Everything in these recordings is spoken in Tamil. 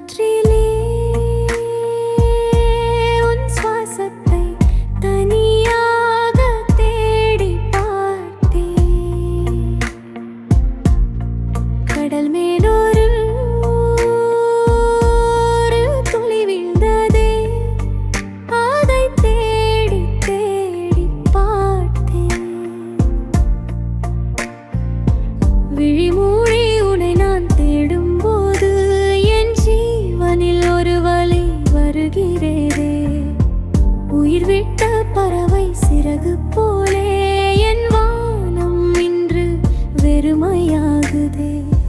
காற்றிலே உன் சுவாசத்தை தனியாக தேடி பார்த்தேன். கடல் மேலூர் today.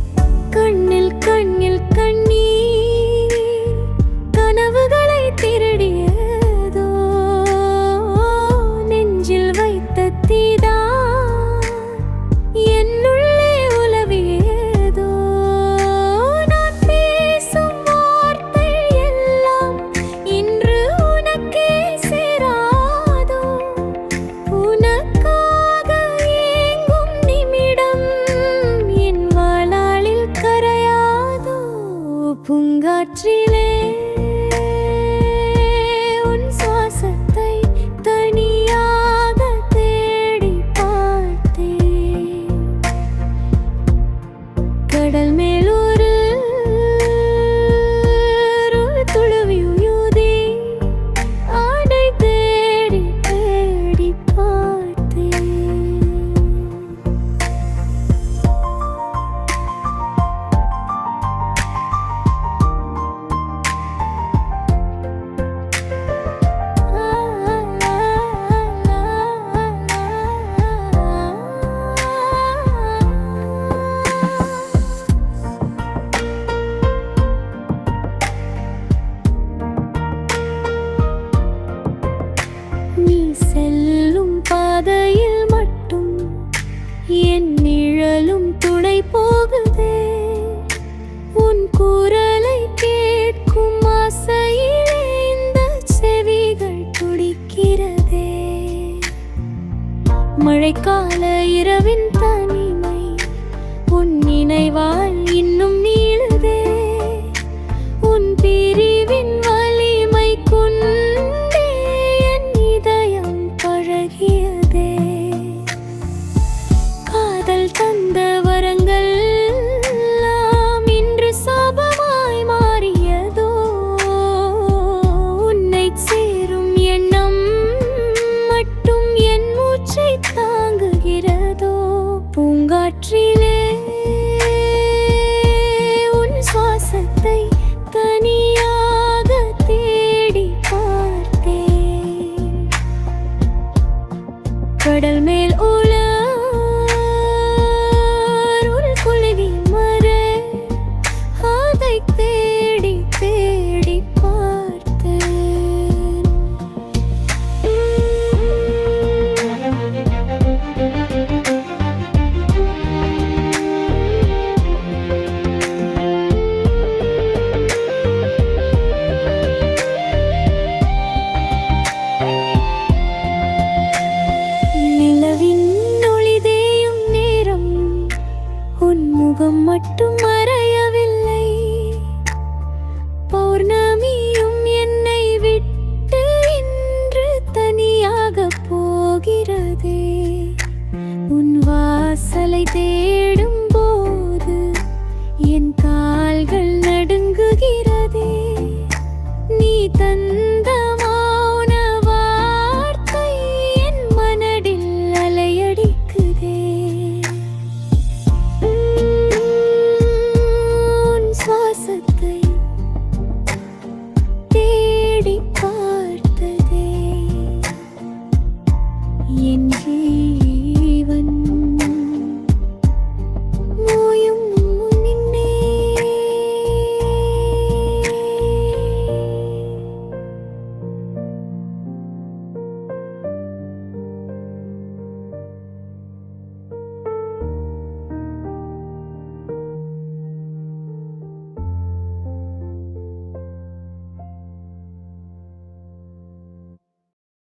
രാത്രിയിലെ கோடைக்கால இரவின் தனிமை. உன் நினைவால் இன்னும் நீளுதே. உன் பிரிவின் வலிமை கொண்டே என் இதயம் பழகிய காற்றிலே உன் சுவாசத்தை தனியாக தேடி பார்த்தேன். கடல் மேல் உம்மை தேடும் போது என் கால்கள் நடுங்குகிறதே. நீ தந்த மௌன வார்த்தை என் மனடில் அலையடிக்குதே. சுவாசத்தை தேடி பார்த்ததே. என்